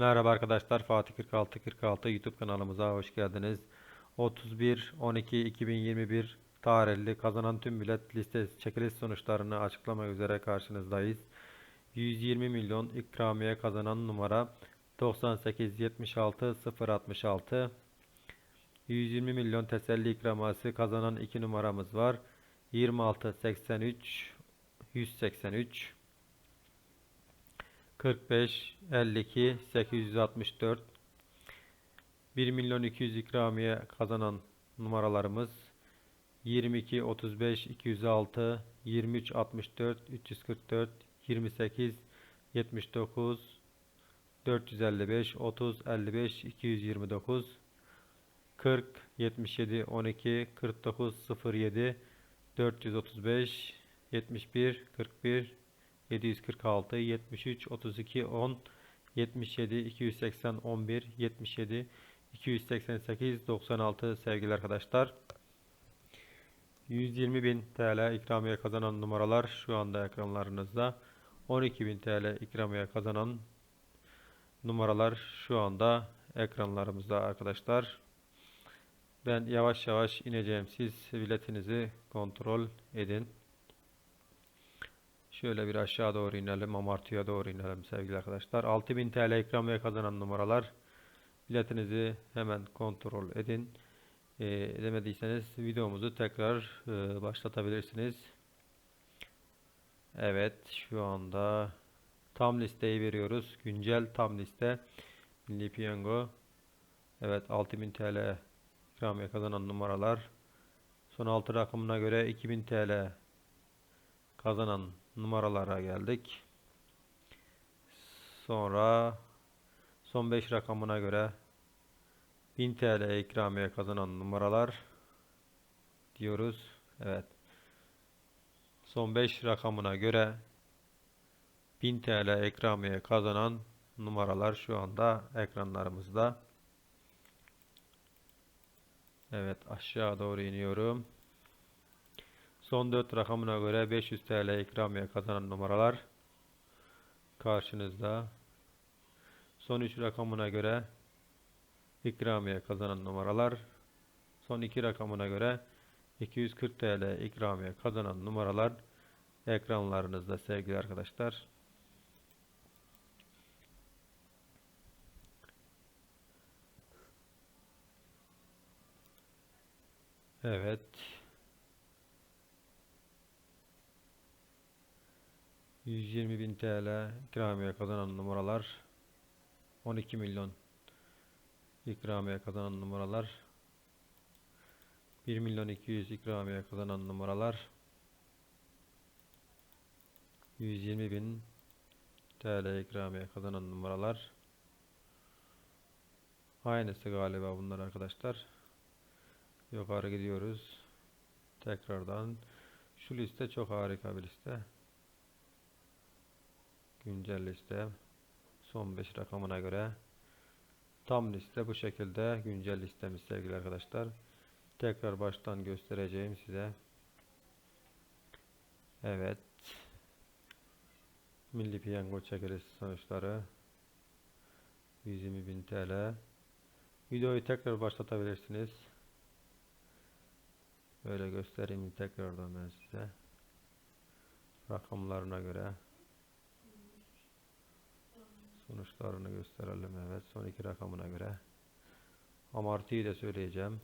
Merhaba arkadaşlar Fatih 46 46 YouTube kanalımıza hoş geldiniz. 31 12 2021 tarihli kazanan tüm bilet listesi çekiliş sonuçlarını açıklamak üzere karşınızdayız. 120 milyon ikramiye kazanan numara 98 76 066 120 milyon teselli ikraması kazanan 2 numaramız var. 26 83 183 45 52 864 1 milyon 200 ikramiye kazanan numaralarımız 22 35 206 23 64 344 28 79 455 30 55 229 40 77 12 49 07 435 71 41 746 73 32 10 77 280 11 77 288 96 sevgili arkadaşlar. 120.000 TL ikramiye kazanan numaralar şu anda ekranlarınızda. 12.000 TL ikramiye kazanan numaralar şu anda ekranlarımızda arkadaşlar. Ben yavaş yavaş ineceğim. Siz biletinizi kontrol edin Şöyle bir aşağı doğru inelim. Amartıya doğru inelim sevgili arkadaşlar. 6000 TL ikramiye kazanan numaralar. Biletinizi hemen kontrol edin. E, edemediyseniz videomuzu tekrar e, başlatabilirsiniz. Evet şu anda tam listeyi veriyoruz. Güncel tam liste. Milli Piyango. Evet 6000 TL ikramiye kazanan numaralar. Son 6 rakamına göre 2000 TL kazanan numaralara geldik. Sonra son 5 rakamına göre 1000 TL ikramiye kazanan numaralar diyoruz. Evet. Son 5 rakamına göre 1000 TL ikramiye kazanan numaralar şu anda ekranlarımızda. Evet aşağı doğru iniyorum. Son 4 rakamına göre 500 TL ikramiye kazanan numaralar karşınızda. Son 3 rakamına göre ikramiye kazanan numaralar. Son 2 rakamına göre 240 TL ikramiye kazanan numaralar ekranlarınızda sevgili arkadaşlar. Evet. Evet. 120.000 TL ikramiye kazanan numaralar 12 milyon ikramiye kazanan numaralar 1 milyon 200 ikramiye kazanan numaralar 120 bin TL ikramiye kazanan numaralar. Aynısı galiba bunlar arkadaşlar. Yukarı gidiyoruz. Tekrardan. Şu liste çok harika bir liste. Güncel liste son 5 rakamına göre tam liste bu şekilde güncel listemiz sevgili arkadaşlar. Tekrar baştan göstereceğim size. Evet. Milli Piyango çekilişi sonuçları 120.000 TL. Videoyu tekrar başlatabilirsiniz. Böyle göstereyim tekrardan ben size. Rakamlarına göre. Sonuçlarını gösterelim. Evet. Son iki rakamına göre. Amortiyi de söyleyeceğim.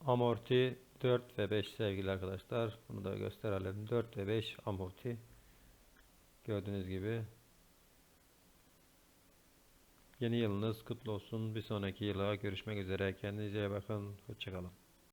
Amorti 4 ve 5 sevgili arkadaşlar. Bunu da gösterelim. 4 ve 5 amorti. Gördüğünüz gibi. Yeni yılınız kutlu olsun. Bir sonraki yıla görüşmek üzere. Kendinize iyi bakın. Hoşçakalın.